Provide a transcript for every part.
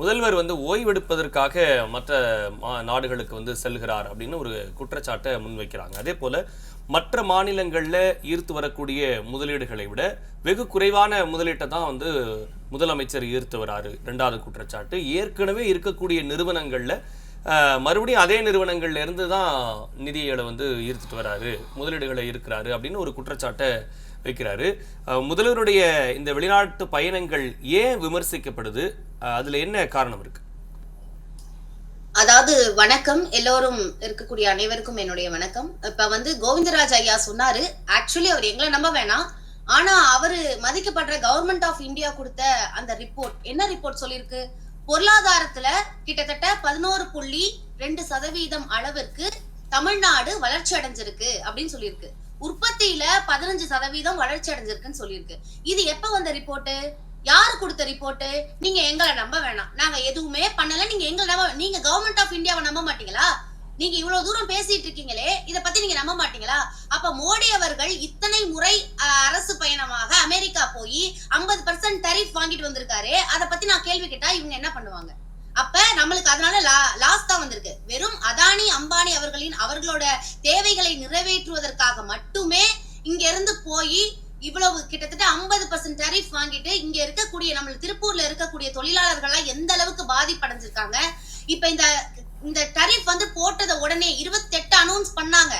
முதல்வர் வந்து ஓய்வெடுப்பதற்காக மற்ற மா- நாடுகளுக்கு வந்து செல்கிறார் அப்படின்னு ஒரு குற்றச்சாட்டை முன்வைக்கிறாங்க. அதே போல மற்ற மாநிலங்களில் ஈர்த்து வரக்கூடிய முதலீடுகளை விட வெகு குறைவான முதலீட்டை தான் வந்து முதலமைச்சர் ஈர்த்து வராரு. ரெண்டாவது குற்றச்சாட்டு. ஏற்கனவே இருக்கக்கூடிய நிறுவனங்களில் மறுபடியும் அதே நிறுவனங்கள்லேருந்து தான் நிதிகளை வந்து ஈர்த்துட்டு வராரு. முதலீடுகளை இருக்கிறாரு அப்படின்னு ஒரு குற்றச்சாட்டை வைக்கிறாரு. முதல்வருடைய இந்த வெளிநாட்டு பயணங்கள் ஏன் விமர்சிக்கப்படுது? அதுல என்ன காரணம் இருக்கு? அதாவது வணக்கம். எல்லோரும் இருக்கக்கூடிய அனைவருக்கும் என்னுடைய வணக்கம். இப்ப வந்து கோவிந்தராஜ் ஐயா சொன்னாரு ஆக்சுவலி அவர் எங்களை நம்ப வேணாம். ஆனா அவரு மதிக்கப்படுற கவர்மெண்ட் ஆஃப் இந்தியா கொடுத்த அந்த ரிப்போர்ட் என்ன ரிப்போர்ட் சொல்லியிருக்கு? பொருளாதாரத்துல கிட்டத்தட்ட பதினோரு புள்ளி ரெண்டு சதவீதம் அளவிற்கு தமிழ்நாடு வளர்ச்சி அடைஞ்சிருக்கு அப்படின்னு சொல்லியிருக்கு. உற்பத்தியில பதினஞ்சு சதவீதம் வளர்ச்சி அடைஞ்சிருக்குன்னு சொல்லியிருக்கு. இது எப்ப வந்த ரிப்போர்ட் யாரு கொடுத்த ரிப்போர்ட் நீங்க எங்களை நம்ப வேணாம். நாங்க எதுவுமே பண்ணல. நீங்க எங்களை நம்ப நீங்க கவர்மெண்ட் ஆஃப் இந்தியாவை நம்ப மாட்டீங்களா? நீங்க இவ்வளவு தூரம் பேசிட்டு இருக்கீங்களே இத பத்தி நீங்க நம்ப மாட்டீங்களா? அப்ப மோடி அவர்கள் இத்தனை முறை அரசு பயணமாக அமெரிக்கா போய் 50% பர்சன்ட் டரிஃப் வாங்கிட்டு வந்திருக்காரு. அத பத்தி நான் கேள்வி கேட்டா இவங்க என்ன பண்ணுவாங்க? அப்ப நம்மளுக்கு அதனால லாஸ் தான் வந்திருக்கு. வெறும் அதானி அம்பானி அவர்களின் அவர்களோட தேவைகளை நிறைவேற்றுவதற்காக மட்டுமே இங்க இருந்து போய் இவ்வளவு கிட்டத்தட்ட 50% பர்சன்ட் டரிஃப் வாங்கிட்டு இங்க இருக்கக்கூடிய நம்ம திருப்பூர்ல இருக்கக்கூடிய தொழிலாளர்கள்லாம் எந்த அளவுக்கு பாதிப்படைஞ்சிருக்காங்க? இப்ப இந்த இந்த டரிஃப் வந்து போட்டத உடனே 28 அனௌன்ஸ் பண்ணாங்க.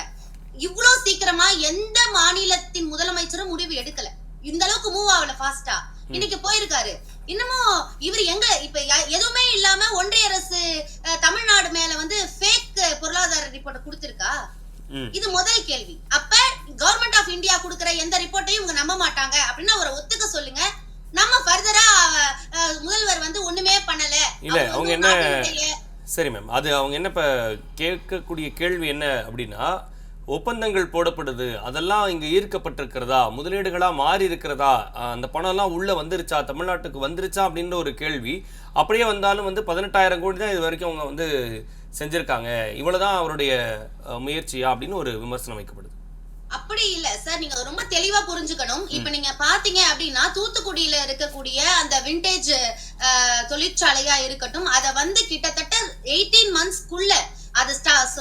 இவ்வளவு சீக்கிரமா எந்த மாநிலத்தின் முதலமைச்சரும் முடிவு எடுக்கல. இந்த அளவுக்கு மூவ் ஆகல ஃபாஸ்டா இன்னைக்கு போயிருக்காரு. இன்னமும் இவர் எங்க? இப்ப எதுவுமே இல்லாம ஒன்றிய அரசு தமிழ்நாடு மேல வந்து ஃபேக் பொருளாதார ரிப்போர்ட் கொடுத்திருக்கா. இது முதல் கேள்வி. அப்ப கவர்மெண்ட் ஆஃப் இந்தியா கொடுக்கிற எந்த ரிப்போர்ட்டையும் இவங்க நம்ப மாட்டாங்க அப்படின்னு அவரை ஒத்துக்க சொல்லுங்க. நம்ம ஃபர்தரா முதல்வர் வந்து ஒண்ணுமே பண்ணல. இல்ல, அவங்க என்ன- சரி மேம் அது அவங்க என்ன இப்ப கேட்கக்கூடிய கேள்வி என்ன அப்படின்னா ஒப்பந்தங்கள் போடப்படுது அதெல்லாம் இங்க ஈர்க்கப்பட்டிருக்கிறதா? முதலீடுகளா மாறி இருக்கிறதா அந்த பணம்லாம் உள்ள வந்துருச்சா? தமிழ்நாட்டுக்கு வந்துருச்சா? அப்படின்ற ஒரு கேள்வி. அப்படியே வந்தாலும் வந்து பதினெட்டாயிரம் கோடி தான் இது வரைக்கும் அவங்க வந்து செஞ்சிருக்காங்க. இவ்வளவுதான் அவருடைய முயற்சியா? அப்படின்னு ஒரு விமர்சனம் வைக்கப்படுது. அப்படி இல்ல சார் நீங்க ரொம்ப தெளிவா புரிஞ்சுக்கணும். இப்ப நீங்க பாத்தீங்க அப்படின்னா தூத்துக்குடியில இருக்கக்கூடிய அந்த விண்டேஜ் தொழிற்சாலையா இருக்கட்டும் அத வந்து கிட்டத்தட்ட எயிட்டீன் மந்த்ஸ்க்குள்ள அது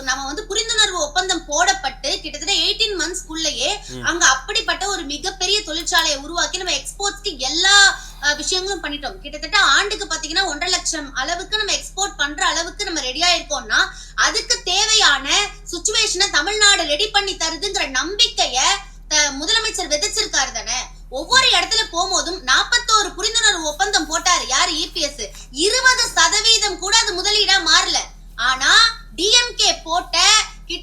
நம்ம வந்து புரிந்துணர்வு ஒப்பந்தம் போடப்பட்டு கிட்டத்தட்ட எயிட்டீன் மந்த்ஸ்க்குள்ளேயே அங்க அப்படிப்பட்ட ஒரு மிகப்பெரிய தொழிற்சாலையை உருவாக்கி நம்ம எக்ஸ்போர்ட்ஸ்க்கு எல்லா விஷயங்களும் பண்ணிட்டோம். கிட்டத்தட்ட ஆண்டுக்கு பாத்தீங்கன்னா ஒன்றரை லட்சம் அளவுக்கு நம்ம எக்ஸ்போர்ட் பண்ற அளவுக்கு நம்ம ரெடியா இருக்கோம்னா அதுக்கு தேவையான சுச்சுவேஷனை தமிழ்நாடு ரெடி பண்ணி தருதுங்கிற நம்பிக்கைய முதலமைச்சர் விதைச்சிருக்காரு தானே. ஒவ்வொரு இடத்துல போகும்போதும் நாற்பத்தோரு புரிந்துணர்வு ஒப்பந்தம் போட்டாரு. யாரு? இபிஎஸ் இருபது சதவீதம் கூட அது முதலீடா மாறல. ஆனா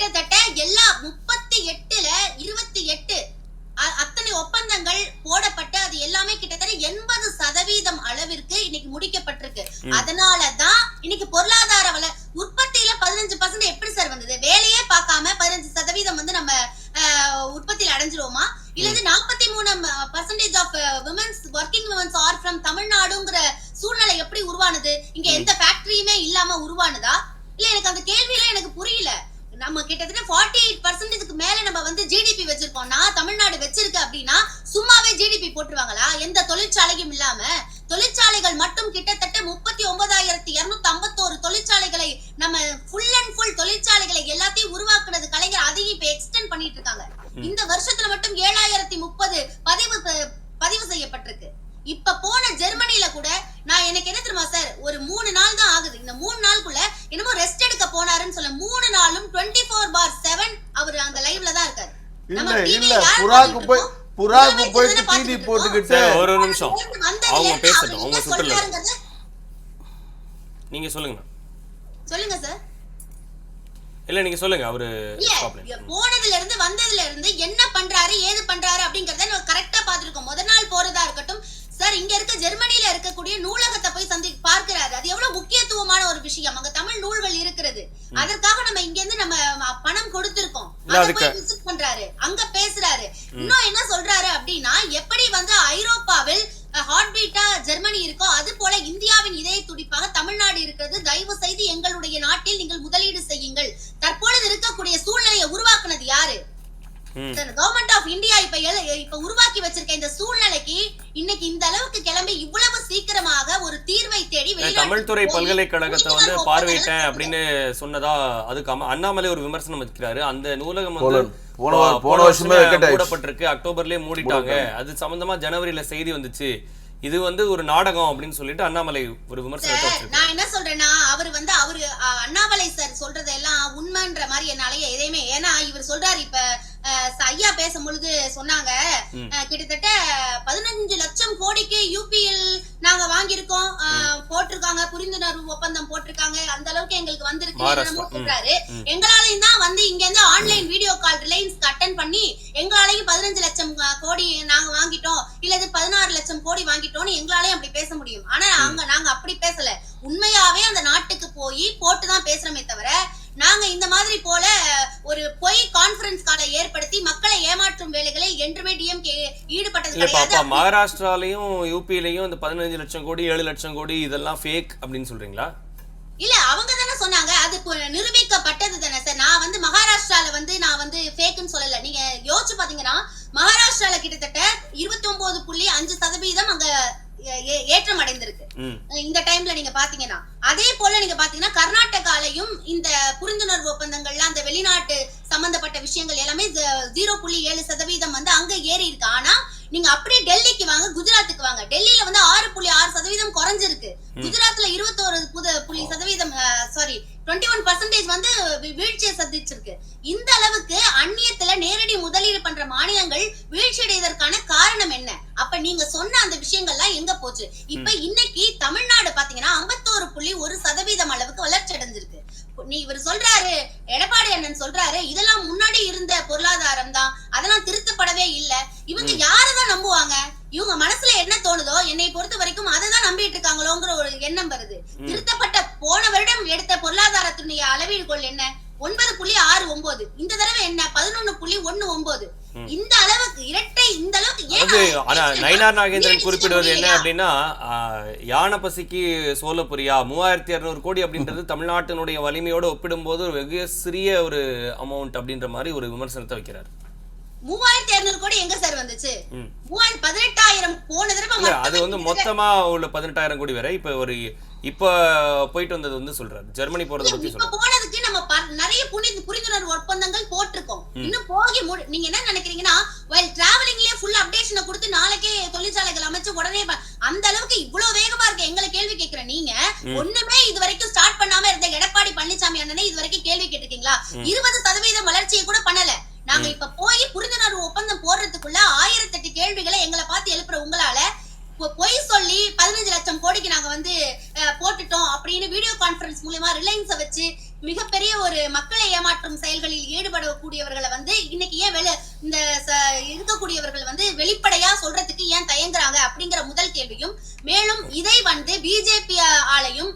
கிட்டத்தட்ட எல்லா முப்பத்தி எட்டுல இருபத்தி எட்டு அத்தனை ஒப்பந்தங்கள் போடப்பட்டு அது எல்லாமே கிட்டத்தட்ட எண்பது சதவீதம் அளவிற்கு இன்னைக்கு முடிக்கப்பட்டிருக்கு. அதனாலதான் இன்னைக்கு பொருளாதார வள உற்பத்தியில பதினஞ்சு பர்சன்ட் எப்படி சார் வந்தது? வேலையே பார்க்காம பதினஞ்சு சதவீதம் வந்து நம்ம உற்பத்தியில அடைஞ்சிருவோமா? இல்லது நாற்பத்தி மூணு percentage of womens working womens are from தமிழ்நாடுங்கிற சூழ்நிலை எப்படி உருவானது? இங்க எந்த ஃபேக்டரியுமே இல்லாம உருவானதா? இல்ல எனக்கு அந்த கேள்வியில எனக்கு புரியல. நம்ம கிட்டத்தட்ட ஃபார்ட்டி எயிட் பர்சன்டேஜ்க்கு மேல நம்ம வந்து ஜிடிபி வச்சிருக்கோம்னா தமிழ்நாடு வச்சிருக்கு அப்படின்னா சும்மாவே ஜிடிபி போட்டுருவாங்களா? எந்த தொழிற்சாலையும் இல்லாம தொழிற்சாலைகள் மட்டும் கிட்டத்தட்ட முப்பத்தி ஒன்பதாயிரத்தி இருநூத்தி ஐம்பத்தோரு தொழிற்சாலைகளை நம்ம ஃபுல் அண்ட் ஃபுல் தொழிற்சாலைகளை எல்லாத்தையும் உருவாக்குனது கலைஞர் அதையும் இப்ப எக்ஸ்டெண்ட் பண்ணிட்டு இருக்காங்க. இந்த வருஷத்துல மட்டும் ஏழாயிரத்தி முப்பது பதிவு பதிவு செய்யப்பட்டிருக்கு. இப்ப போன ஜெர்மனில கூட நான் எனக்கு என்ன தெரியுமா சார்? ஒரு மூணு நாள் தான் ஆகுது. இந்த மூணு நாளுக்குள்ள என்னமோ ரெஸ்ட் எடுக்க போனாருன்னு சொல்ல மூணு நாளும் டுவெண்ட்டி ஃபோர் பார் செவன் அவர் அந்த லைவ்ல தான் இருக்காரு. நம்ம இல்ல. இல்ல புறாக்கு போய்? புறாக்கு போயிட்டு பார்த்துட்டு போட்டுக்கிட்டு ஒரு நிமிஷம். அவங்க பேசட்டும் அவங்க என்ன சுற்றுல நீங்க சொல்லுங்க சொல்லுங்க சார் இல்ல நீங்க சொல்லுங்க. அவரு போனதுல இருந்து வந்ததுல இருந்து என்ன பண்றாரு ஏது பண்றாரு அப்படிங்கறத நம்ம கரெக்டா பாத்துருக்கோம். முத நாள் போறதா இருக்கட்டும் சார் இங்க இருக்க ஜெர்மனில இருக்கக்கூடிய நூலகத்தை போய் சந்தி பார்க்கிறாரு. அது எவ்வளவு முக்கியத்துவமான ஒரு விஷயம். அங்க தமிழ் நூல்கள் இருக்கிறது. அதற்காக நம்ம இங்க இருந்து நம்ம பணம் கொடுத்திருக்கோம். விசிட் பண்றாரு. அங்க பேசுறாரு. இன்னும் என்ன சொல்றாரு அப்படின்னா எப்படி வந்து ஐரோப்பாவில் ஹார்ட் பீட்டா ஜெர்மனி இருக்கோ அது போல இந்தியாவின் இதய துடிப்பாக தமிழ்நாடு இருக்கிறது. தயவு செய்து எங்களுடைய நாட்டில் நீங்கள் முதலீடு செய்யுங்கள். தற்பொழுது இருக்கக்கூடிய சூழ்நிலையை உருவாக்குனது யாரு? கவர்மெண்ட் ஆஃப் இந்தியா இப்ப இப்ப உருவாக்கி வச்சிருக்க இந்த சூழ்நிலைக்கு இன்னைக்கு இந்த அளவுக்கு கிளம்பி இவ்வளவு சீக்கிரமாக ஒரு தீர்வை தேடி தமிழ்துறை பல்கலைக்கழகத்தை வந்து பார்வையிட்டேன் அப்படின்னு சொன்னதா அதுக்கு அண்ணாமலை ஒரு விமர்சனம் வைக்கிறாரு அந்த நூலகம் போன- வந்து போன வருஷமே. மூடப்பட்டிருக்கு. அக்டோபர்லயே மூடிட்டாங்க. அது சம்பந்தமா ஜனவரியில செய்தி வந்துச்சு. இது வந்து ஒரு நாடகம் அப்படின்னு சொல்லிட்டு அண்ணாமலை ஒரு வச்சிருக்காரு. நான் என்ன சொல்றேன்னா அவர் வந்து அவரு அண்ணாமலை சார் சொல்றதெல்லாம் உண்மைன்ற மாதிரி என்னால எதையுமே ஏன்னா இவர் சொல்றாரு இப்ப ஐயா பேசும் பொழுது சொன்னாங்க. கிட்டத்தட்ட பதினஞ்சு லட்சம் கோடிக்கு யூபிஎல் நாங்க வாங்கியிருக்கோம். போட்டிருக்காங்க புரிந்துணர்வு ஒப்பந்தம் போட்டிருக்காங்க. அந்த அளவுக்கு எங்களுக்கு வந்திருக்கு சொல்றாரு. எங்களாலையும் தான் வந்து இங்க இருந்து online video call Reliance attend பண்ணி எங்களாலையும் பதினஞ்சு லட்சம் கோடி நாங்க வாங்கிட்டோம். இல்லது பதினாறு லட்சம் கோடி வாங்கிட்டோம்னு எங்களாலையும் அப்படி பேச முடியும். ஆனா அங்க நாங்க அப்படி பேசல. உண்மையாவே அந்த நாட்டுக்கு போய் போட்டு தான் பேசுறோமே தவிர நாங்க இந்த மாதிரி போல ஒரு பொய் கான்ஃபரன்ஸ் காலை ஏற்படுத்தி மக்களை ஏமாற்றும் வேலைகளில் என்றுமே டிஎம்கே ஈடுபட்டது இல்ல பாப்பா மகாராஷ்டிராலையும் யூபிலையும் இந்த பதினஞ்சு லட்சம் கோடி ஏழு லட்சம் கோடி இதெல்லாம் ஃபேக் அப்படின்னு சொல்றீங்களா? இல்ல அவங்க தானே சொன்னாங்க அது நிரூபிக்கப்பட்டது தானே சார் நான் வந்து மகாராஷ்டிரால வந்து நான் வந்து ஃபேக்குன்னு சொல்லல. நீங்க யோசிச்சு பாத்தீங்கன்னா மகாராஷ்டிரால கிட்டத்தட்ட இருபத்தி ஒன்பது புள்ளி அஞ்சு சதவீதம் அங்க ஏற்றம் அடைந்திருக்கு இந்த டைம்ல நீங்க பாத்தீங்கன்னா அதே போல நீங்க பாத்தீங்கன்னா கர்நாடகாலையும் இந்த புரிந்துணர்வு ஒப்பந்தங்கள்ல அந்த வெளிநாட்டு சம்பந்தப்பட்ட விஷயங்கள் எல்லாமே ஜீரோ புள்ளி ஏழு சதவீதம் வந்து அங்க ஏறி இருக்கு. ஆனா நீங்க அப்படியே டெல்லிக்கு வாங்க குஜராத்துக்கு வாங்க. டெல்லியில வந்து ஆறு புள்ளி ஆறு சதவீதம் குறைஞ்சிருக்கு. குஜராத்ல இருபத்தோரு புது புள்ளி சதவீதம் சாரி டுவெண்ட்டி ஒன் பர்சன்டேஜ் வந்து வீழ்ச்சியை சந்திச்சிருக்கு. இந்த அளவுக்கு அந்நியத்துல நேரடி முதலீடு பண்ற மாநிலங்கள் வீழ்ச்சி அடைவதற்கான காரணம் என்ன? அப்ப நீங்க சொன்ன அந்த விஷயங்கள்லாம் எங்க போச்சு? இப்ப இன்னைக்கு தமிழ்நாடு பாத்தீங்கன்னா ஐம்பத்தோரு புள்ளி ஒரு சதவீதம் அளவுக்கு வளர்ச்சி அடைஞ்சிருக்கு. நீ இவர் சொல்றாரு எடப்பாடி அண்ணன் சொல்றாரு இதெல்லாம் முன்னாடி இருந்த பொருளாதாரம் தான் அதெல்லாம் திருத்தப்படவே இல்ல. இவங்க யாரதான் நம்புவாங்க? இவங்க மனசுல என்ன தோணுதோ என்னை பொறுத்த வரைக்கும் அதை தான் நம்பிட்டு இருக்காங்களோங்கிற ஒரு எண்ணம் வருது. திருத்தப்பட்ட போன வருடம் எடுத்த பொருளாதாரத்தினுடைய அளவீடுகோள் என்ன? ஒன்பது புள்ளி ஆறு ஒன்பது இந்த தடவை என்ன? பதினொன்னு புள்ளி ஒண்ணு ஒன்பது இந்த அளவுக்கு இரட்டை இந்த அளவுக்கு ஆனா நயினார் நாகேந்திரன் குறிப்பிடுவது என்ன? அப்படின்னா யானை பசிக்கு சோளப்புரியா மூவாயிரத்தி இரநூறு கோடி அப்படின்றது தமிழ்நாட்டினுடைய வலிமையோடு ஒப்பிடும்போது ஒரு வெகு சிறிய ஒரு அமௌண்ட் அப்படின்ற மாதிரி ஒரு விமர்சனத்தை வைக்கிறார். மூவாயிரத்தி இருநூறு கோடி எங்க சார் வந்துச்சு? ம். மூவாயிரம் பதினெட்டாயிரம் போன தடவை அது வந்து மொத்தமா உள்ள பதினெட்டாயிரம் கோடி வரை இப்ப ஒரு இப்ப போயிட்டு வந்தது வந்து சொல்றாரு. ஜெர்மனி போறதை பத்தி சொல்றாரு. போனதுக்கு நம்ம நிறைய புனி- புரிந்துணர்வு ஒப்பந்தங்கள் போட்டிருக்கோம். இன்னும் போகி நீங்க என்ன நினைக்கிறீங்கன்னா while டிராவலிங்லயே ஃபுல் அப்டேஷனை கொடுத்து நாளைக்கே தொழிற்சாலைகள் அமைச்சு உடனே அந்த அளவுக்கு இவ்வளவு வேகமா இருக்க. எங்களை கேள்வி கேட்கிற நீங்க ஒண்ணுமே இது வரைக்கும் ஸ்டார்ட் பண்ணாம இருந்த எடப்பாடி பழனிசாமி அண்ணனே இது வரைக்கும் கேள்வி கேட்டிருக்கீங்களா? இருபது சதவீதம் வளர்ச்சியை கூட பண்ணல. நாங்க இப்ப போய் புரிந்துணர்வு ஒப்பந்தம் போடுறதுக்குள்ள ஆயிரத்தெட்டு கேள்விகளை எங்களை பார்த்து எழுப்புற உங்களால பொய் சொல்லி பதினஞ்சு லட்சம் கோடிக்கு நாங்க வந்து போட்டுட்டோம் அப்படின்னு வீடியோ கான்பரன்ஸ் மூலியமா ரிலையன்ஸ வச்சு மிகப்பெரிய ஒரு மக்களை ஏமாற்றும் செயல்களில் ஈடுபடக்கூடியவர்களை வந்து இன்னைக்கு ஏன் வெளி இந்த ச- இருக்கக்கூடியவர்கள் வந்து வெளிப்படையா சொல்றதுக்கு ஏன் தயங்குறாங்க அப்படிங்கிற முதல் கேள்வியும் மேலும் இதை வந்து பிஜேபி ஆலையும்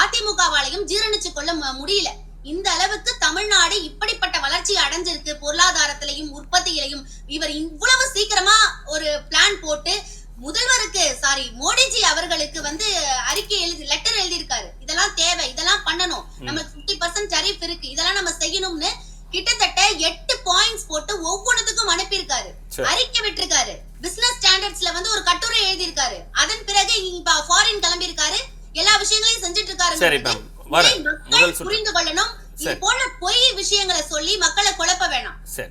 அதிமுகவாலையும் ஜீரணிச்சு கொள்ள முடியல. இந்த அளவுக்கு தமிழ்நாடு இப்படிப்பட்ட வளர்ச்சி அடைஞ்சிருக்கு பொருளாதாரத்திலையும் உற்பத்தியிலையும். இவர் இவ்வளவு சீக்கிரமா ஒரு பிளான் போட்டு முதல்வருக்கு சாரி மோடிஜி அவர்களுக்கு வந்து அறிக்கை எழுதி லெட்டர் எழுதியிருக்காரு. இதெல்லாம் தேவை இதெல்லாம் பண்ணணும். நம்ம 50% பர்சன்ட் ஜரீஃப் இருக்கு இதெல்லாம் நம்ம செய்யணும்னு கிட்டத்தட்ட எட்டு பாயிண்ட்ஸ் போட்டு ஒவ்வொன்றுத்துக்கும் அனுப்பியிருக்காரு. அறிக்கை விட்டிருக்காரு. பிசினஸ் ஸ்டாண்டர்ட்ஸ்ல வந்து ஒரு கட்டுரை எழுதியிருக்காரு. அதன் பிறகு இப்ப ஃபாரின் கிளம்பி இருக்காரு எல்லா விஷயங்களையும் செஞ்சுட்டு இருக்காரு மக்கள். புரிந்து கொள்ளணும். இது. போல பொய் விஷயங்களை சொல்லி மக்களை குழப்ப வேணாம்.